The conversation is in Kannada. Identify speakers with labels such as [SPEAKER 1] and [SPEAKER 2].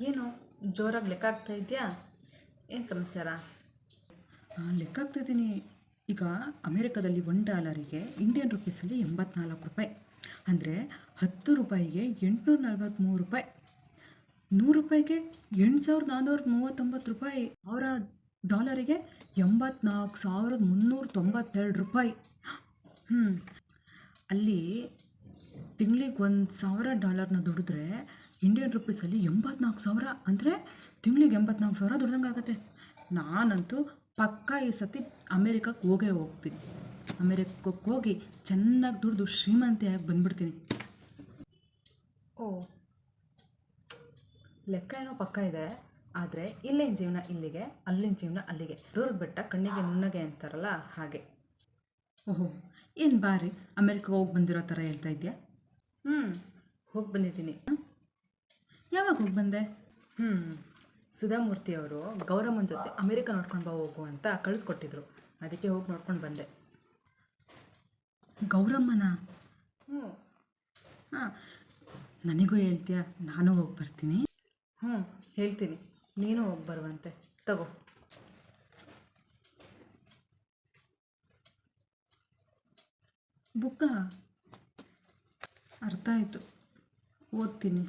[SPEAKER 1] ಏನು ಜೋರಾಗಿ ಲೆಕ್ಕ ಆಗ್ತಾ ಇದೆಯಾ ಏನು ಸಮಾಚಾರ?
[SPEAKER 2] ಲೆಕ್ಕ ಆಗ್ತಿದ್ದೀನಿ ಈಗ ಅಮೇರಿಕಾದಲ್ಲಿ ಒನ್ ಡಾಲರಿಗೆ ಇಂಡಿಯನ್ ರುಪೀಸಲ್ಲಿ ಎಂಬತ್ನಾಲ್ಕು ರೂಪಾಯಿ. ಅಂದರೆ ಹತ್ತು ರೂಪಾಯಿಗೆ ಎಂಟುನೂರ ನಲ್ವತ್ತ್ಮೂರು ರೂಪಾಯಿ. ನೂರು ರೂಪಾಯಿಗೆ ಎಂಟು ಸಾವಿರದ ನಾನ್ನೂರ ಮೂವತ್ತೊಂಬತ್ತು ರೂಪಾಯಿ. ಅವರ ಡಾಲರಿಗೆ ಎಂಬತ್ನಾಲ್ಕು ಸಾವಿರದ ಮುನ್ನೂರ ತೊಂಬತ್ತೆರಡು ರೂಪಾಯಿ. ಹ್ಞೂ ಅಲ್ಲಿ ತಿಂಗಳಿಗೆ ಒಂದು ಸಾವಿರ ಡಾಲರ್ನ ದುಡಿದ್ರೆ ಇಂಡಿಯನ್ ರುಪೀಸಲ್ಲಿ ಎಂಬತ್ನಾಲ್ಕು ಸಾವಿರ ಅಂದರೆ ತಿಂಗಳಿಗೆ ಎಂಬತ್ನಾಲ್ಕು ಸಾವಿರ ದುಡ್ದಂಗೆ ಆಗುತ್ತೆ. ನಾನಂತೂ ಪಕ್ಕಾ ಈ ಸತಿ ಅಮೇರಿಕಕ್ಕೆ ಹೋಗೇ ಹೋಗ್ತೀನಿ. ಅಮೇರಿಕಕ್ಕೆ ಹೋಗಿ ಚೆನ್ನಾಗಿ ದುಡ್ದು ಶ್ರೀಮಂತಿಯಾಗಿ ಬಂದ್ಬಿಡ್ತೀನಿ.
[SPEAKER 1] ಓ. ಲೆಕ್ಕ ಏನೋ ಪಕ್ಕ ಇದೆ. ಆದರೆ ಇಲ್ಲಿನ ಜೀವನ ಇಲ್ಲಿಗೆ ಅಲ್ಲಿನ ಜೀವನ ಅಲ್ಲಿಗೆ. ದೂರದ ಬೆಟ್ಟ ಕಣ್ಣಿಗೆ ನುಣ್ಣಗೆ ಅಂತಾರಲ್ಲ ಹಾಗೆ.
[SPEAKER 2] ಓಹೋ ಏನು ಬಾರಿ ಅಮೇರಿಕಾಗೆ ಹೋಗಿ ಬಂದಿರೋ ಥರ ಹೇಳ್ತಾ ಇದೆಯಾ?
[SPEAKER 1] ಹ್ಞೂ ಹೋಗಿ ಬಂದಿದ್ದೀನಿ.
[SPEAKER 2] ಯಾವಾಗ ಹೋಗಿ ಬಂದೆ?
[SPEAKER 1] ಹ್ಞೂ ಸುಧಾಮೂರ್ತಿ ಅವರು ಗೌರಮ್ಮನ ಜೊತೆ ಅಮೇರಿಕ ನೋಡ್ಕೊಂಡು ಬಾ ಹೋಗು ಅಂತ ಕಳಿಸ್ಕೊಟ್ಟಿದ್ರು. ಅದಕ್ಕೆ ಹೋಗಿ ನೋಡ್ಕೊಂಡು ಬಂದೆ.
[SPEAKER 2] ಗೌರಮ್ಮನ?
[SPEAKER 1] ಹ್ಞೂ
[SPEAKER 2] ಹಾಂ. ನನಗೂ ಹೇಳ್ತೀಯ? ನಾನು ಹೋಗಿ ಬರ್ತೀನಿ.
[SPEAKER 1] ಹ್ಞೂ ಹೇಳ್ತೀನಿ. ನೀನು ಹೋಗಿ ಬರುವಂತೆ. ತಗೋ.
[SPEAKER 2] ಬುಕ್ಕ? ಅರ್ಥ ಆಯಿತು. ಓದ್ತೀನಿ.